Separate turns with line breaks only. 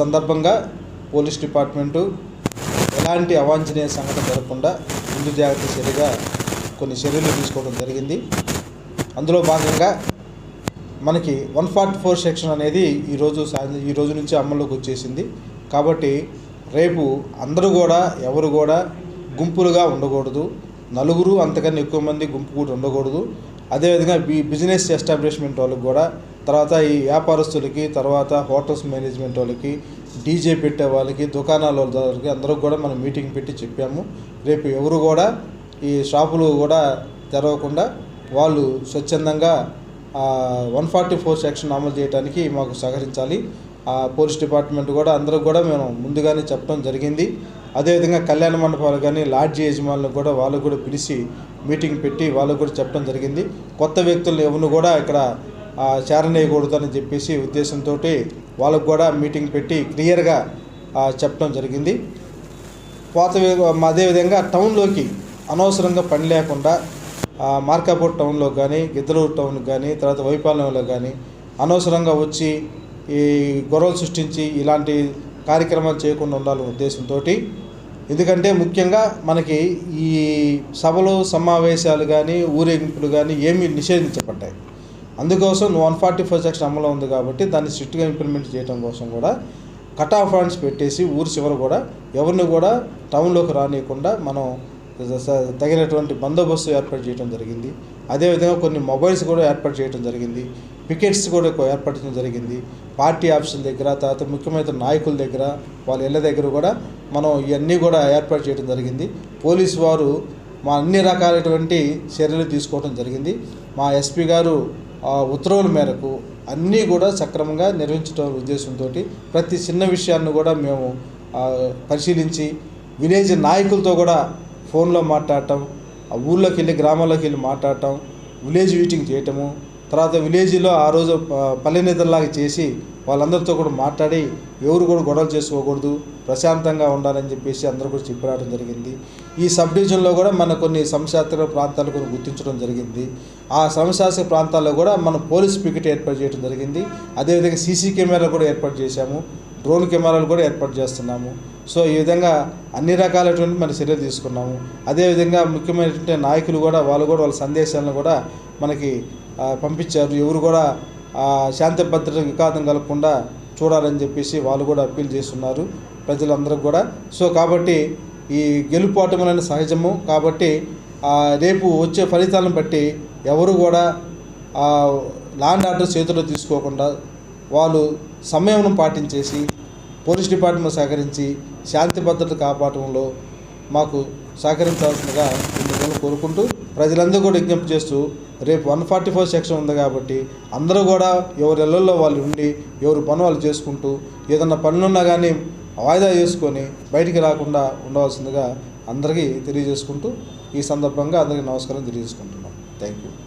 సందర్భంగా police department ఎలాంటి అవాంఛనీయ సంఘటన జరగకుండా ముందు జాగ్రత్త చర్యగా కొన్ని చర్యలు తీసుకోవడం జరిగింది. అందులో భాగంగా మనకి వన్ ఫార్టీ ఫోర్ సెక్షన్ అనేది ఈరోజు ఈ రోజు నుంచి అమల్లోకి వచ్చేసింది. కాబట్టి రేపు అందరూ కూడా ఎవరు కూడా గుంపులుగా ఉండకూడదు. నలుగురు అంతకన్నా ఎక్కువ మంది గుంపు కూడా ఉండకూడదు. అదేవిధంగా బి బిజినెస్ ఎస్టాబ్లిష్మెంట్ వాళ్ళకి కూడా తర్వాత ఈ వ్యాపారస్తులకి తర్వాత హోటల్స్ మేనేజ్మెంట్ వాళ్ళకి డీజే పెట్టే వాళ్ళకి దుకాణాల వాళ్ళకి అందరూ కూడా మనం మీటింగ్ పెట్టి చెప్పాము. రేపు ఎవరు కూడా ఈ షాపులు కూడా తెరవకుండా వాళ్ళు స్వచ్ఛందంగా వన్ ఫార్టీ ఫోర్ సెక్షన్ అమలు చేయడానికి మాకు సహకరించాలి. ఆ పోలీస్ డిపార్ట్మెంట్ కూడా అందరూ కూడా మేము ముందుగానే చెప్పడం జరిగింది. అదేవిధంగా కళ్యాణ మండపాలు కానీ లాడ్జి యజమానులు కూడా వాళ్ళు కూడా పిలిచి మీటింగ్ పెట్టి వాళ్ళకు కూడా చెప్పడం జరిగింది. కొత్త వ్యక్తులను ఎవరిని కూడా ఇక్కడ చేరనేయకూడదు అని చెప్పేసి ఉద్దేశంతో వాళ్ళకు కూడా మీటింగ్ పెట్టి క్లియర్గా చెప్పడం జరిగింది. పోత అదేవిధంగా టౌన్లోకి అనవసరంగా పని లేకుండా మార్కాపూర్ టౌన్లో కానీ గిద్దలూరు టౌన్ కానీ తర్వాత వైపాలెంలో కానీ అనవసరంగా వచ్చి ఈ గొడవలు సృష్టించి ఇలాంటి కార్యక్రమాలు చేయకుండా ఉండాలనే ఉద్దేశంతో ఎందుకంటే ముఖ్యంగా మనకి ఈ సభలు సమావేశాలు కానీ ఊరేగింపులు కానీ ఏమీ నిషేధించబడ్డాయి. అందుకోసం వన్ ఫార్టీ ఫోర్ సెక్షన్ అమలు ఉంది కాబట్టి దాన్ని స్ట్రిక్ట్గా ఇంప్లిమెంట్ చేయడం కోసం కూడా కట్ ఆఫ్ పాయింట్స్ పెట్టేసి ఊరి చివర కూడా ఎవరిని కూడా టౌన్లోకి రానియకుండా మనం తగినటువంటి బందోబస్తు ఏర్పాటు చేయడం జరిగింది. అదేవిధంగా కొన్ని మొబైల్స్ కూడా ఏర్పాటు చేయడం జరిగింది. పికెట్స్ కూడా ఎక్కువ ఏర్పాటు చేయడం జరిగింది. పార్టీ ఆఫీసుల దగ్గర తర్వాత ముఖ్యమైన నాయకుల దగ్గర వాళ్ళ ఇళ్ళ దగ్గర కూడా మనం ఇవన్నీ కూడా ఏర్పాటు చేయడం జరిగింది. పోలీసు వారు మా అన్ని రకాలైనటువంటి చర్యలు తీసుకోవడం జరిగింది. మా ఎస్పీ గారు ఉత్తర్వుల మేరకు అన్నీ కూడా సక్రమంగా నిర్వహించడం ఉద్దేశంతో ప్రతి చిన్న విషయాన్ని కూడా మేము పరిశీలించి విలేజ్ నాయకులతో కూడా ఫోన్లో మాట్లాడటం ఆ ఊళ్ళోకి వెళ్ళి గ్రామాల్లోకి వెళ్ళి మాట్లాడటం విలేజ్ మీటింగ్ చేయటము తర్వాత విలేజ్లో ఆ రోజు ఆ, పల్లె చేసి వాళ్ళందరితో కూడా మాట్లాడి ఎవరు కూడా గొడవలు చేసుకోకూడదు ప్రశాంతంగా ఉండాలని చెప్పేసి అందరూ కూడా చెప్పి రావడం జరిగింది. ఈ సబ్ డివిజన్లో కూడా మన కొన్ని సంశాస్త్ర ప్రాంతాలు కొన్ని గుర్తించడం జరిగింది. ఆ సంశాస్త్ర ప్రాంతాల్లో కూడా మనం పోలీస్ పికెట్ ఏర్పాటు చేయడం జరిగింది. అదేవిధంగా సీసీ కెమెరాలు కూడా ఏర్పాటు చేశాము. డ్రోన్ కెమెరాలు కూడా ఏర్పాటు చేస్తున్నాము. సో ఈ విధంగా అన్ని రకాలైనటువంటి మన చర్యలు తీసుకున్నాము. అదేవిధంగా ముఖ్యమైనటువంటి నాయకులు కూడా వాళ్ళు కూడా వాళ్ళ సందేశాలను కూడా మనకి పంపించారు. ఎవరు కూడా శాంతి భద్రత విఘాతం కలగకుండా చూడాలని చెప్పేసి వాళ్ళు కూడా అప్పీల్ చేస్తున్నారు. ప్రజలందరూ కూడా. సో కాబట్టి ఈ గెలుపోవటం అనేది సహజము. కాబట్టి రేపు వచ్చే ఫలితాలను బట్టి ఎవరు కూడా ల్యాండ్ ఆర్డర్ చేతిలో తీసుకోకుండా వాళ్ళు సమయం పాటించేసి పోలీస్ డిపార్ట్మెంట్ సహకరించి శాంతి భద్రత కాపాడటంలో మాకు సహకరించాల్సిందిగా కోరుకుంటూ ప్రజలందరూ కూడా విజ్ఞప్తి చేస్తూ రేపు వన్ ఫార్టీ ఫోర్ సెక్షన్ ఉంది కాబట్టి అందరూ కూడా ఎవరి ఇళ్ళలో వాళ్ళు ఉండి ఎవరి పని వాళ్ళు చేసుకుంటూ ఏదన్నా పనులున్నా కానీ వాయిదా చేసుకొని బయటికి రాకుండా ఉండవలసిందిగా అందరికీ తెలియజేసుకుంటూ ఈ సందర్భంగా అందరికీ నమస్కారం తెలియజేసుకుంటున్నాం. Thank you